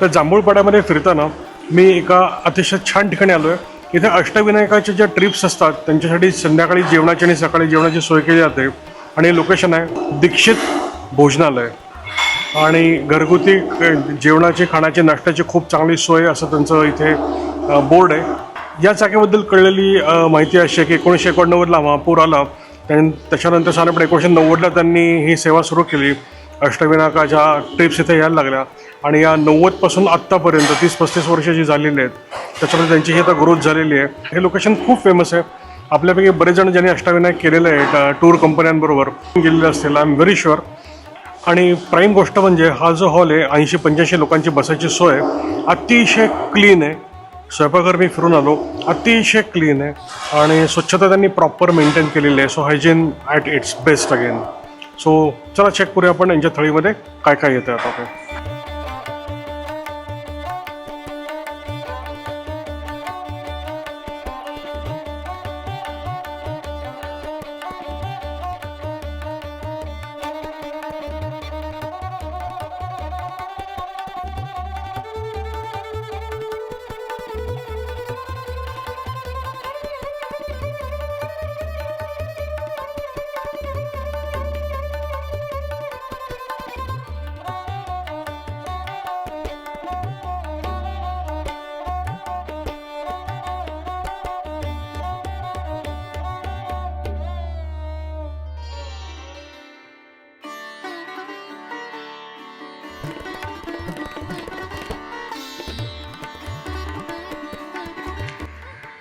तर जांभूळपाड्यामध्ये फिरताना मी एका अतिशय छान ठिकाणी आलो आहे इथे अष्टविनायकाच्या ज्या ट्रिप्स असतात त्यांच्यासाठी संध्याकाळी जेवणाची आणि सकाळी जेवणाची सोय केली जाते. आणि लोकेशन आहे दीक्षित भोजनालय. आणि घरगुती जेवणाची खाण्याची नाश्त्याची खूप चांगली सोय असं त्यांचं इथे बोर्ड आहे. या जागेबद्दल कळलेली माहिती अशी आहे की एकोणीसशे एकोणनव्वदला महापूर आला. त्यां त्याच्यानंतर साधारणपणे एकोणीसशे नव्वदला त्यांनी ही सेवा सुरू केली. अष्टविनायकाच्या ट्रिप्स इथे यायला लागल्या. आणि या नव्वदपासून आत्तापर्यंत तीस पस्तीस वर्ष जी झालेली आहेत त्याच्यामध्ये त्यांची ही आता ग्रोथ झालेली आहे. हे लोकेशन खूप फेमस आहे. आपल्यापैकी बरेच जण ज्यांनी अष्टविनायक केलेलं आहे टूर कंपन्यांबरोबर गेलेले असतील आय एम व्हेरी शुअर आणि प्राईम गोष्ट म्हणजे हा जो हॉल आहे ऐंशी पंच्याऐंशी लोकांची बसायची सोय अतिशय क्लीन आहे. स्वयंपाकघर मी फिरून आलो अतिशय क्लीन आहे. आणि स्वच्छता त्यांनी प्रॉपर मेंटेन केलेली आहे. So hygiene at its best again so चला चेक करूया आपण यांच्या थळीमध्ये काय काय येतं आता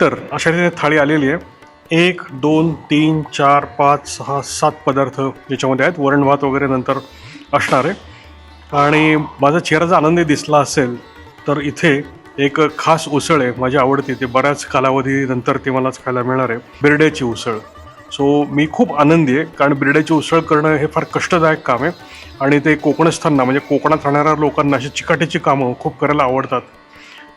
ते तर अशा रीतीने थाळी आलेली आहे. एक दोन तीन चार पाच सहा सात पदार्थ याच्यामध्ये आहेत. वरण भात वगैरे नंतर असणार आहे. आणि माझा चेहरा जर आनंदी दिसला असेल तर इथे एक खास उसळ आहे माझी आवडती. ते बऱ्याच कालावधीनंतर ती मलाच खायला मिळणार आहे. बिरड्याची उसळ. सो मी खूप आनंदी आहे कारण बिरड्याची उसळ करणं हे फार कष्टदायक काम आहे. आणि ते कोकणस्थांना म्हणजे कोकणात राहणाऱ्या लोकांना अशी चिकाटीची कामं खूप करायला आवडतात.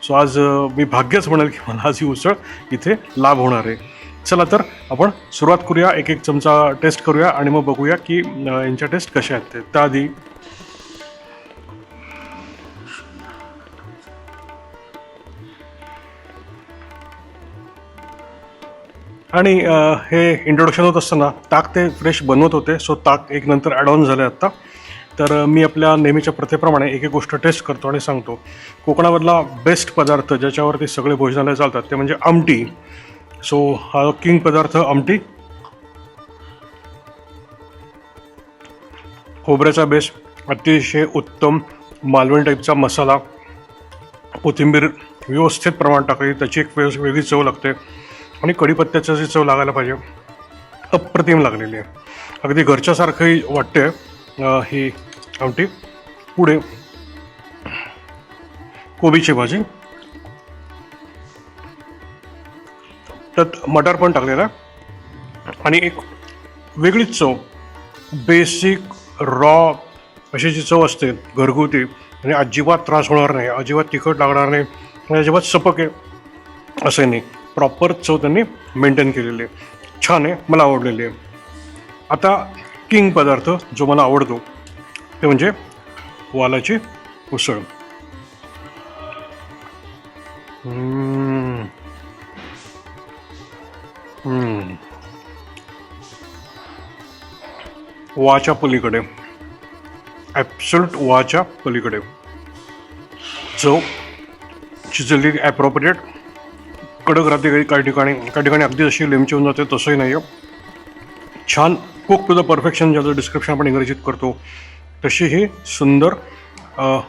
सो आज मी भाग्यच म्हणेल की मला आज ही उसळ इथे लाभ होणार आहे. चला तर आपण सुरुवात करूया एक एक चमचा टेस्ट करूया आणि मग बघूया की यांच्या टेस्ट कशा आहेत ते. त्याआधी आणि हे इंट्रोडक्शन होत असताना ताक ते फ्रेश बनवत होते. सो ताक एक नंतर ॲड ऑन झालं आत्ता तर मी आपल्या नेहमीच्या प्रथेप्रमाणे एक एक गोष्ट टेस्ट करतो आणि सांगतो. कोकणामधला बेस्ट पदार्थ ज्याच्यावरती सगळे भोजनालय चालतात ते म्हणजे आमटी. सो हा किंग पदार्थ आमटी. खोबऱ्याचा बेस अतिशय उत्तम मालवणी टाईपचा मसाला. कोथिंबीर व्यवस्थित प्रमाण टाकली त्याची एक वेग वेगळी चव लागते. आणि कढीपत्त्याचं जी चव लागायला पाहिजे. अप्रतिम लागलेली आहे. अगदी घरच्यासारखंही वाटते आहे ही आमटी पुढे कोबीची भाजी. त्यात मटार पण टाकलेला. आहे आणि एक वेगळीच चव बेसिक रॉ अशी जी चव असते घरगुती आणि अजिबात त्रास होणार नाही अजिबात तिखट लागणार नाही आणि अजिबात सपक आहे असं नाही. प्रॉपर चव त्यांनी मेंटेन केलेली आहे. छान आहे मला आवडलेली आहे. आता किंग पदार्थ जो मला आवडतो ते म्हणजे वालाची उसळ. वाच्या पलीकडे. ॲब्सोल्यूट वाच्या पलीकडे. चव चिजलेली ॲप्रोप्रिएट कडक राहते काही काही ठिकाणी काही ठिकाणी अगदी जशी लेमची होऊन जाते तसंही नाही आहे छान कुक टू द परफेक्शन ज्याचं डिस्क्रिप्शन आपण इंग्रजीत करतो तशी ही सुंदर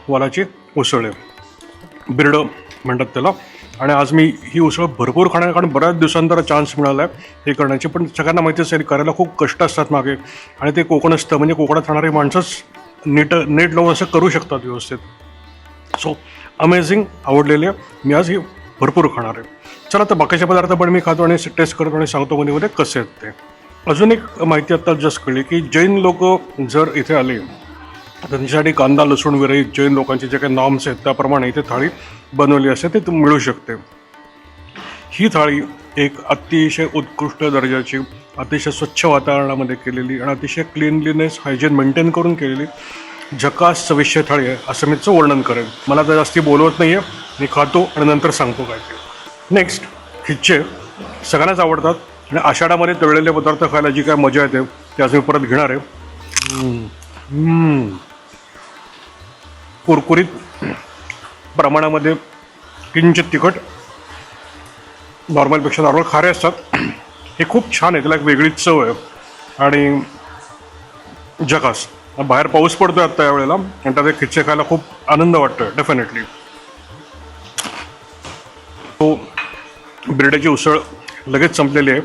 वालाची उसळ. आहे बिरडं म्हणतात त्याला. आणि आज मी ही उसळ भरपूर खाणार कारण बऱ्याच दिवसांतर चान्स मिळाला आहे हे करण्याची. पण सगळ्यांना माहिती असेल करायला खूप कष्ट असतात मागे. आणि ते कोकणस्थ म्हणजे कोकणात राहणारी माणसंच नीट नेट लावून असं करू शकतात व्यवस्थित. सो अमेझिंग आवडलेली. आहे मी आज ही भरपूर खाणार आहे. चला तर बाकीचे पदार्थ पण मी खातो आणि टेस्ट करतो आणि सांगतो मध्ये मध्ये कसे आहेत ते. अजून एक माहिती आत्ता जस्ट कळली की जैन लोक जर इथे आले त्यांच्यासाठी कांदा लसूण विरहित जैन लोकांचे जे काही नॉर्म्स आहेत त्याप्रमाणे इथे थाळी बनवली असते ते तुम्ही मिळू शकते. ही थाळी एक अतिशय उत्कृष्ट दर्जाची अतिशय स्वच्छ वातावरणामध्ये केलेली आणि अतिशय क्लिनलीनेस हायजीन मेंटेन करून केलेली जकास चविष्य थाळी आहे असं मी वर्णन करेन. मला तर जास्ती बोलवत नाही आहे मी खातो आणि नंतर सांगतो काय ते. नेक्स्ट खिच्चे. सगळ्यांनाच आवडतात. आणि आषाढामध्ये तळलेले पदार्थ खायला जी काय मजा येते ते आज मी परत घेणार आहे. कुरकुरीत प्रमाणामध्ये किंचित तिखट नॉर्मलपेक्षा नॉर्मल खारे असतात. हे खूप छान आहे त्याला एक वेगळीच चव आहे. आणि जकास बाहेर पाऊस पडतो आहे आत्ता यावेळेला आणि त्यात खिच्चे खायला खूप आनंद वाटतोय डेफिनेटली तो बिर्ड्याची उसळ लगेच संपलेली आहे.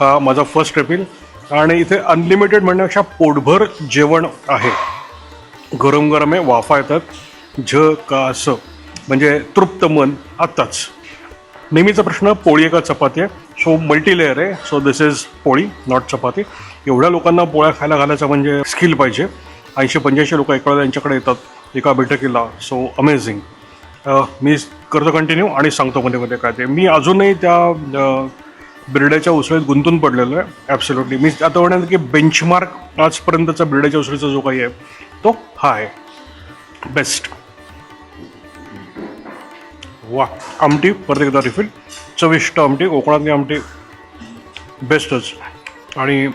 हा माझा फर्स्ट ट्रिपिल आणि इथे अनलिमिटेड म्हणण्यापेक्षा पोटभर जेवण आहे. गरम गरम आहे वाफा येतात. झ का स. म्हणजे तृप्त मन आत्ताच. नेहमीचा प्रश्न पोळी आहे का चपाती आहे. सो मल्टीलेअर आहे. So this is poli not chapati. एवढ्या लोकांना पोळ्या खायला घालायचं म्हणजे स्किल पाहिजे. ऐंशी पंच्याऐंशी लोक एका यांच्याकडे येतात. एका बैठकीला. सो अमेझिंग मी करतो कंटिन्यू आणि सांगतो मध्ये मध्ये काय ते. मी अजूनही त्या बिर्ड्याच्या उसळीत गुंतून पडलेलो आहे. ॲब्सोल्युटली मी आता म्हणेन की बेंचमार्क आजपर्यंतचा बिर्ड्याच्या उसळीचा जो काही आहे तो हा आहे. बेस्ट वा आमटी परत एकदा रिफिल चविष्ट आमटी कोकणातली आमटी. बेस्टच आणि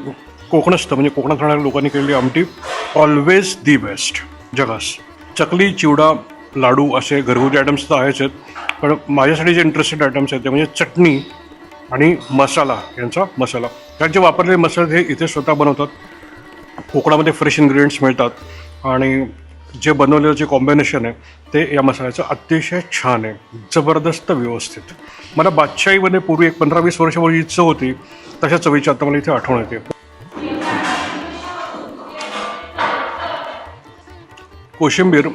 कोकणस्थ म्हणजे कोकणात राहणाऱ्या लोकांनी केलेली आमटी ऑलवेज दी बेस्ट जगास. चकली चिवडा लाडू असे घरगुती आयटम्स तर आहेच आहेत. पण माझ्यासाठी जे इंटरेस्टेड आयटम्स आहेत ते म्हणजे चटणी आणि मसाला यांचा मसाला. त्यांचे जे वापरलेले मसाले हे इथे स्वतः बनवतात. कोकणामध्ये फ्रेश इन्ग्रेडियंट्स मिळतात. आणि जे बनवलेलं जे कॉम्बिनेशन आहे ते या मसाल्याचं अतिशय छान आहे. जबरदस्त व्यवस्थित. मला बादशाहीमध्ये पूर्वी एक पंधरा वीस वर्षापूर्वी चव होती तशा चवीची आता मला इथे आठवण येते. कोशिंबीर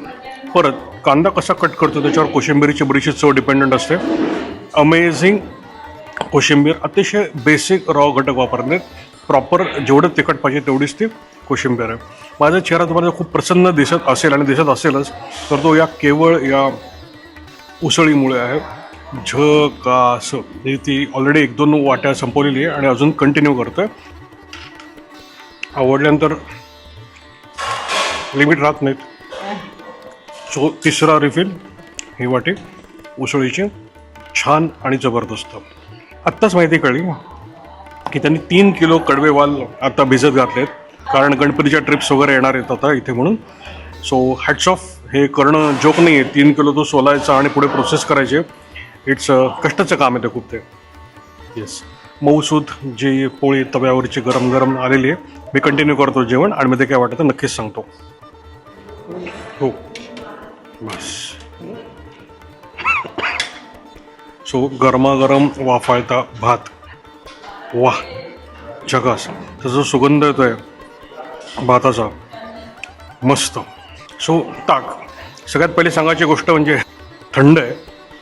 परत कांदा कसा कट करतो त्याच्यावर कोशिंबीरीची बरीचशी चव डिपेंडंट असते. अमेझिंग कोशिंबीर अतिशय बेसिक रॉ घटक वापरणे. प्रॉपर जेवढं तिखट पाहिजे तेवढीच ती कोशिंबीर आहे. माझा चेहरा तुम्हाला खूप प्रसन्न दिसत असेल आणि दिसत असेलच तर तो या केवळ या उसळीमुळे आहे. झ का असं ती ऑलरेडी एक दोन वाट्या संपवलेली आहे आणि अजून कंटिन्यू करतो आहे आवडल्यानंतर लिमिट राहत नाहीत. सो तिसरा रिफिल ही वाटी उसळीची. छान आणि जबरदस्त. आत्ताच माहिती कळली की त्यांनी तीन किलो कडवेवाल आता भिजत घातलेत. कारण गणपतीच्या ट्रिप्स वगैरे येणार आहेत आता इथे म्हणून. सो हॅट्स ऑफ हे करणं जोक नाही आहे तीन किलो तो सोलायचा आणि पुढे प्रोसेस करायचे. इट्स uh, कष्टाचं काम आहे ते खूप ते. येस मऊसूद जी पोळी तव्यावरची गरम गरम आलेली आहे. मी कंटिन्यू करतो जेवण आणि मध्ये काय वाटतं नक्कीच सांगतो. हो. बस. सो गरमागरम वाफाळता भात. वा जगास त्याचा जो सुगंध आहे भाताचा. मस्त. सो ताक. सगळ्यात पहिले सांगायची गोष्ट म्हणजे थंड आहे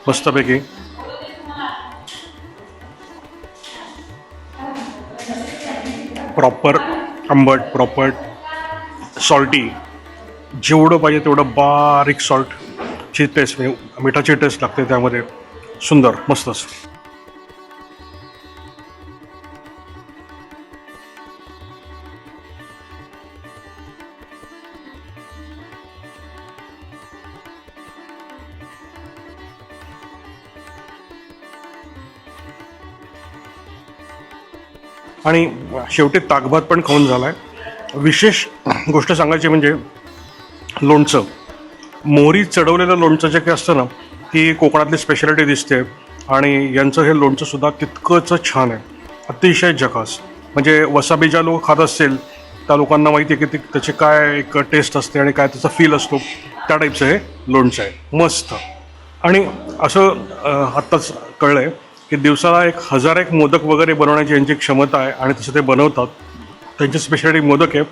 मस्तपैकी. प्रॉपर आंबट प्रॉपर सॉल्टी. जेवढं पाहिजे तेवढं बारीक सॉल्टची टेस्ट म्हणजे मिठाची टेस्ट लागते त्यामध्ये. सुंदर मस्तच आणि शेवटी ताकभात पण खाऊन झाला आहे विशेष गोष्ट सांगायची म्हणजे लोणचं. मोहरी चढवलेलं लोणचं जे काही असतं ना ती कोकणातली स्पेशालिटी दिसते. आणि यांचं हे लोणचंसुद्धा तितकंच छान आहे. अतिशय जकास. म्हणजे वसाबी ज्या लोक खात असतील त्या लोकांना माहिती आहे की ते त्याची काय एक टेस्ट असते आणि काय त्याचा फील असतो. त्या टाईपचं हे लोणचं आहे. मस्त. आणि असं आत्ताच कळलं आहे की दिवसाला एक हजार एक मोदक वगैरे बनवण्याची यांची क्षमता आहे आणि तसं ते बनवतात. त्यांची स्पेशालिटी मोदक आहे.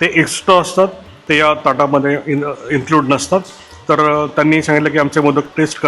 ते एक्स्ट्रा असतात. ते या ताटामध्ये इन इन्क्लूड नसतात. तर त्यांनी सांगितलं की आमचे मोदक टेस्ट